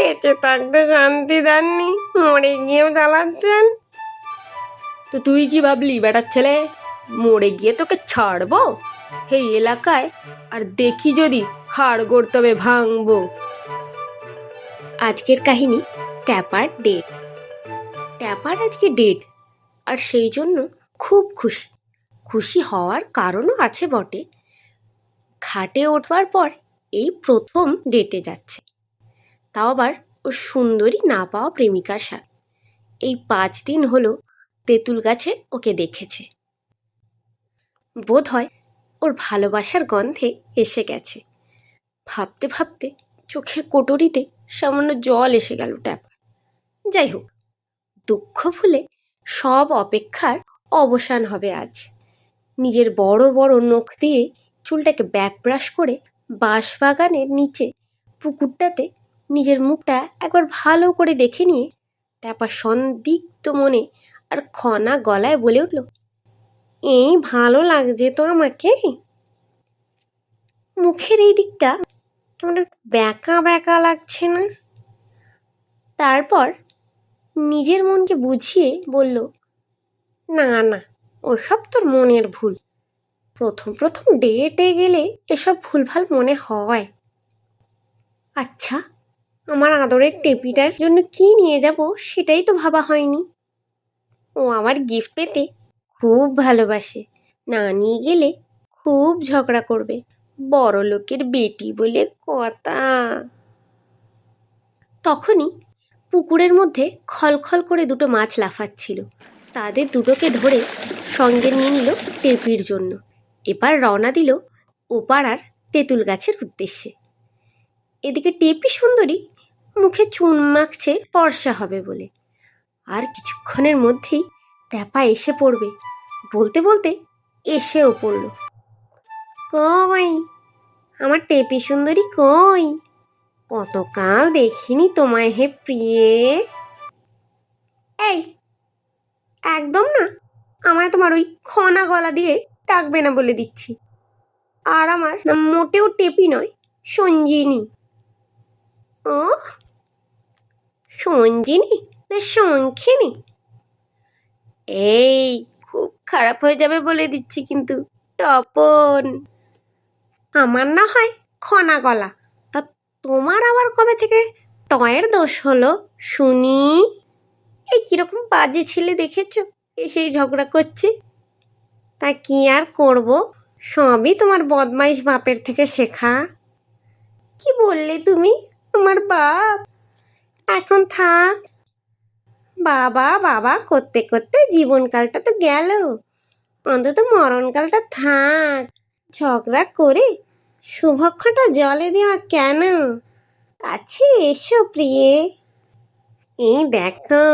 বেঁচে থাকতে শান্তি দেননি, মরে গিয়েও জ্বালাচ্ছেন। তো তুই কি ভাবলি, বেটার ছেলে? মরে গিয়ে তোকে ছাড়বো? এই এলাকায় আর দেখি যদি হাড় গড়তবে ভাঙবো। আজকের কাহিনী ট্যাপার ডেট। ট্যাপার আজকে ডেট, আর সেই জন্য খুব খুশি। খুশি হওয়ার কারণও আছে বটে। খাটে ওঠবার পর এই প্রথম ডেটে যাচ্ছে। তাও আবার ওর সুন্দরী না পাওয়া প্রেমিকার সাথে। এই পাঁচ দিন হলো তেঁতুল গাছে ওকে দেখেছে। বোধ হয় ওর ভালোবাসার গন্ধে এসে গেছে। ভাবতে ভাবতে চোখের কোটরিতে সামান্য জল এসে গেল ট্যাপ। যাই হোক, দুঃখ ভুলে সব অপেক্ষার অবসান হবে আজ। নিজের বড় বড় নখ দিয়ে চুলটাকে ব্যাক ব্রাশ করে বাঁশবাগানের নিচে পুকুরটাতে নিজের মুখটা একবার ভালো করে দেখে নিয়ে ট্যাপা সন্দিগ্ধ মনে আর খনা গলায় বলে উঠল, এই ভালো লাগছে তো আমাকে। মুখের এই দিকটা কেমন ব্যাকা ব্যাকা লাগছে না? তারপর নিজের মনকে বুঝিয়ে বলল, না না, ওসব তোর মনের ভুল। প্রথম প্রথম ডেটে গেলে এসব ভুলভাল মনে হয়। আচ্ছা আমার আদরের টেপিটার জন্য কি নিয়ে যাব সেটাই তো ভাবা হয়নি। ও আমার গিফট পেতে খুব ভালোবাসে। না নিয়ে গেলে খুব ঝগড়া করবে। বড় লোকের বেটি বলে কথা। তখনই পুকুরের মধ্যে খলখল করে দুটো মাছ লাফাচ্ছিল। তাদের দুটোকে ধরে সঙ্গে নিয়ে নিল টেপির জন্য। এবার রওনা দিল ওপাড়ার তেঁতুল গাছের উদ্দেশ্যে। এদিকে টেপি সুন্দরী মুখে চুন মাখছে, ফর্সা হবে বলে। আর কিছুক্ষণের মধ্যেই ট্যাপা এসে পড়বে। বলতে বলতে এসেও পড়ল। কই? আমার টেপি সুন্দরী কই? কতকাল দেখিনি তোমায় হে প্রিয়ে। এই, একদম না। আমায় তোমার ওই খনা গলা দিয়ে ডাকবে না বলে দিচ্ছি। আর আমার মোটেও টেপি নয়, সঞ্জিনী। ও সঞ্জিনী না শঙ্খিনী এই, খুব খারাপ হয়ে যাবে বলে দিচ্ছি কিন্তু, তপন। আমার না হয় খনা গলা। তা তোমার আবার কবে থেকে টয়ের দোষ হলো? শুনি। এই কীরকম বাজে ছেলে দেখেছ? এসেই ঝগড়া করছে। তা কি আর করব? সবই তোমার বদমাইশ বাপের থেকে শেখা। কি বললে তুমি? তোমার বাপ। এখন থাক। বাবা বাবা, করতে করতে জীবনকালটা তো গেল। অন্তত মরণকালটা থাক। ঝগড়া করে শুভক্ষটা জলে দেওয়া কেন? কাছে এসো প্রিয়ে। এই দেখো,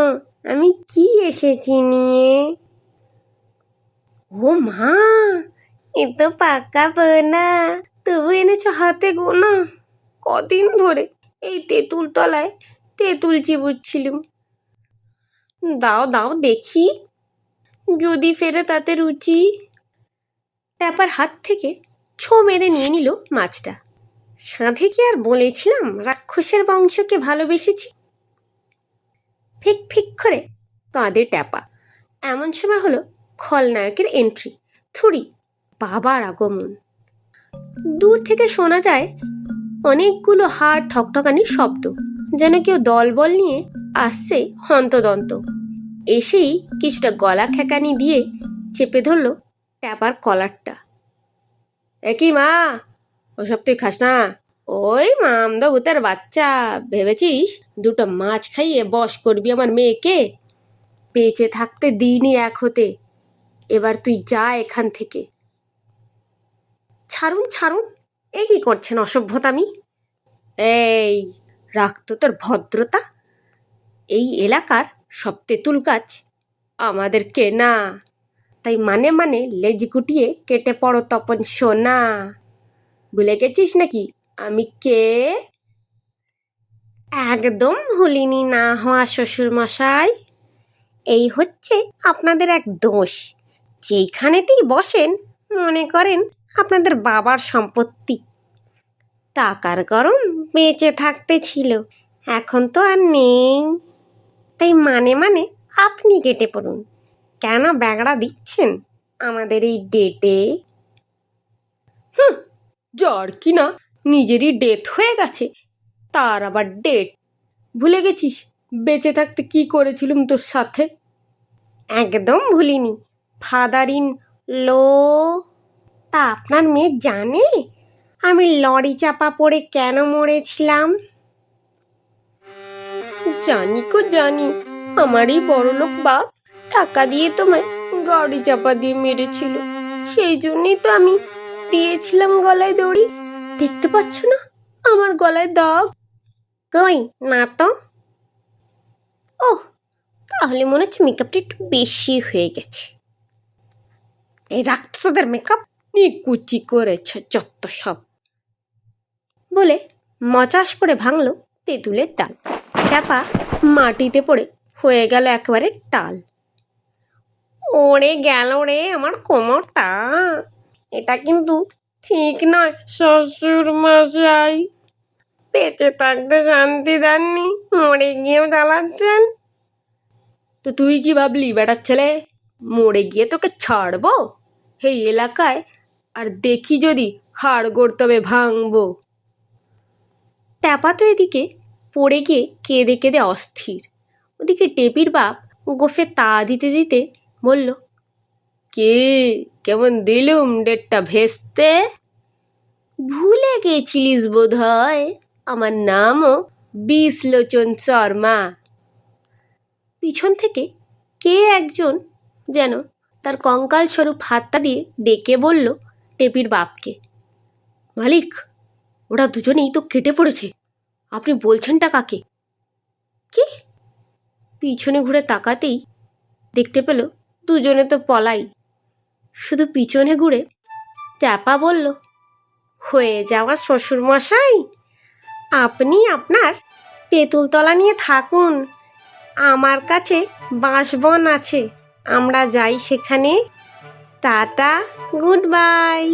আমি কি এসেছি নিয়ে? ও মা, এ তো পাকা বোনা। তবু এনেছো হাতে গোনা। কদিন ধরে এই তেঁতুল তলায় তেঁতুল চিবুচ্ছিলুম দাও দাও, দেখি। যদি ফেরে তাতে রুচি। ট্যাপার হাত থেকে ছো মেরে নিয়ে নিল মাছটা। সাঁধে কি আর বলেছিলাম রাক্ষসের বংশকে ভালোবেসেছি? ফিক ফিক করে কাঁদে ট্যাপা। এমন সময় হলো খলনায়কের এন্ট্রি থুড়ি, বাবার আগমন। দূর থেকে শোনা যায় অনেকগুলো হাড় ঠকঠকানির শব্দ। যেন কেউ দলবল নিয়ে আসছে হন্তদন্ত। এসেই কিছুটা গলা খেকানি দিয়ে চেপে ধরল ট্যাপার কলারটা। একই মা? ওসব তুই খাস না? ওই মামদা ভূতের বাচ্চা, ভেবেছিস? দুটো মাছ খাইয়ে বশ করবি আমার মেয়েকে? বেঁচে থাকতে দিইনি এক হতে। এবার তুই যা এখান থেকে। ছাড়ুন ছাড়ুন, এ কি করছেন অসভ্যতামি? এই রাখতো তোর ভদ্রতা? এই এলাকার সব তেঁতুল গাছ আমাদের কেনা। তাই মানে মানে লেজ গুটিয়ে কেটে পড়ো তপন সোনা। ভুলে গেছিস নাকি? আমি কে? একদম ভুলিনি না হওয়া শ্বশুর মশাই এই হচ্ছে আপনাদের এক দোষ। যেইখানেতেই বসেন, মনে করেন আপনাদের বাবার সম্পত্তি। টাকার গরম বেঁচে থাকতে ছিল। এখন তো আর নেই। তাই মানে মানে আপনি কেটে পড়ুন। কেন ব্যাগড়া দিচ্ছেন আমাদের এই ডেটে? যার কি না? নিজেরই ডেথ হয়ে গেছে। তার আবার ডেট। ভুলে গেছিস? বেঁচে থাকতে কি করেছিলাম তোর সাথে? একদম ভুলিনি। Father in law. তা আপনার মেয়ে জানে? আমি লরি চাপা পড়ে কেন মরেছিলাম? জানি কো জানি। আমারই বড়লোক বাপ টাকা দিয়ে তোমায় গাড়ি চাপা দিয়ে মেরেছিল। সেই জন্যই তো আমি দিয়েছিলাম গলায় দড়ি। দেখতে পাচ্ছ না? আমার গলায় দাগ। কই, না তো? ও তাহলে মনে হচ্ছে মেকআপটা একটু বেশি হয়ে গেছে। এই রাখতো তোদের মেকআপ নিয়ে কুচি করেছে যত সব। বলে মচাস করে ভাঙল তেঁতুলের ডাল। ট্যাপা মাটিতে পড়ে হয়ে গেল একেবারে টাল। ওরে গেল রে আমার কোমরটা। এটা কিন্তু ঠিক নয় শ্বশুর মশাই বেঁচে থাকতে শান্তি দেননি, মরে গিয়েও জ্বালাচ্ছেন তো তুই কি ভাবলি, বেটার ছেলে, মরে গিয়ে তোকে ছাড়বো? এই এলাকায় আর দেখি যদি হাড় গড়তবে ভাঙবো। ট্যাপা তো এদিকে পড়ে গিয়ে কেঁদে কেঁদে অস্থির। ওদিকে টেপির বাপ গোফে তা দিতে দিতে বলল, কে? কেমন দিলুম ডেটটা ভেস্তে? ভুলে গেছিলিস বোধ হয় আমার নামও বিশলোচন শর্মা। পিছন থেকে কে একজন যেন তার কঙ্কাল স্বরূপ হাতটা দিয়ে ডেকে বলল টেপির বাপকে, মালিক ওরা দুজনেই তো কেটে পড়েছে। আপনি বলছেনটা কাকে? কি? পিছনে ঘুরে তাকাতেই দেখতে পেল দুজনে তো পলাই। শুধু পিছনে ঘুরে চাপা বলল, হয়ে যাওয়া শ্বশুর মশাই আপনি আপনার তেঁতুলতলা নিয়ে থাকুন। আমার কাছে বাঁশবন আছে, আমরা যাই সেখানে। Tata, goodbye.